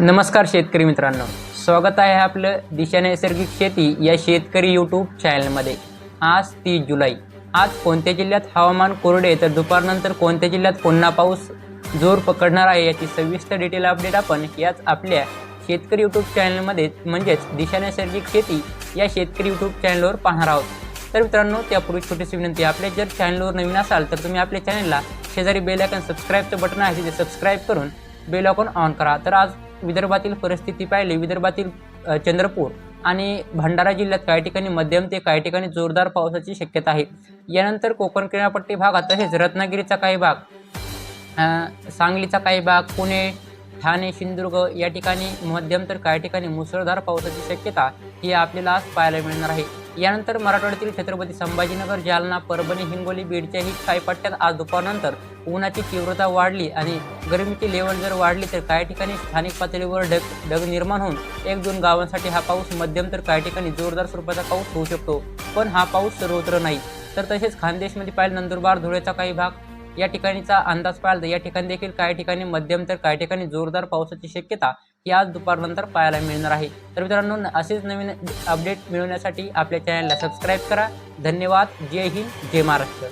नमस्कार शेतकरी मित्रांनो. स्वागत आहे आपलं दिशा नैसर्गिक शेती या शेतकरी यूट्यूब चॅनलमध्ये आज तीस जुलै. आज कोणत्या जिल्ह्यात हवामान कोरडे तर दुपारनंतर कोणत्या जिल्ह्यात पुन्हा पाऊस जोर पकडणार आहे याची सविस्तर डिटेल अपडेट आपण याच आपल्या शेतकरी यूट्यूब चॅनलमध्ये म्हणजेच दिशा नैसर्गिक शेती या शेतकरी यूट्यूब चॅनलवर पाहणार आहोत. तर मित्रांनो त्यापूर्वी छोटीशी विनंती आपल्या जर चॅनलवर नवीन असाल तर तुम्ही आपल्या चॅनलला शेजारी बेल आयकॉन सबस्क्राईबचं बटन आहे तिथे सबस्क्राईब करून बेल आयकॉन ऑन करा. तर आज विदर्भातील परिस्थिती पाहिली विदर्भातील चंद्रपूर आणि भंडारा जिल्ह्यात काही ठिकाणी मध्यम ते काही ठिकाणी जोरदार पावसाची शक्यता आहे. यानंतर कोकण किनारपट्टी भागात तसेच रत्नागिरीचा काही भाग सांगलीचा काही भाग पुणे ठाणे सिंधुदुर्ग या ठिकाणी मध्यम तर काही ठिकाणी मुसळधार पावसाची शक्यता ही आपल्याला आज पाहायला मिळणार आहे. यानंतर मराठवाड्यातील छत्रपती संभाजीनगर जालना परभणी हिंगोली बीडच्याही काही पट्ट्यात आज दुपारनंतर उन्हाची तीव्रता वाढली आणि गरमीची लेवल जर वाढली तर काही ठिकाणी स्थानिक पातळीवर ढग ढग निर्माण होऊन एक दोन गावांसाठी हा पाऊस मध्यम तर काही ठिकाणी जोरदार स्वरूपाचा पाऊस होऊ शकतो. पण हा पाऊस सर्वत्र नाही. तर तसेच खानदेशमध्ये पाहिलं नंदुरबार धुळेचा काही भाग या ठिकाणीचा अंदाज पाहिला तर या ठिकाणी देखील काही ठिकाणी मध्यम तर काही ठिकाणी जोरदार पावसाची शक्यता ही आज दुपारनंतर पाहायला मिळणार आहे. तर मित्रांनो असेच नवीन अपडेट मिळवण्यासाठी आपल्या चॅनलला सबस्क्राईब करा. धन्यवाद. जय हिंद. जय महाराष्ट्र.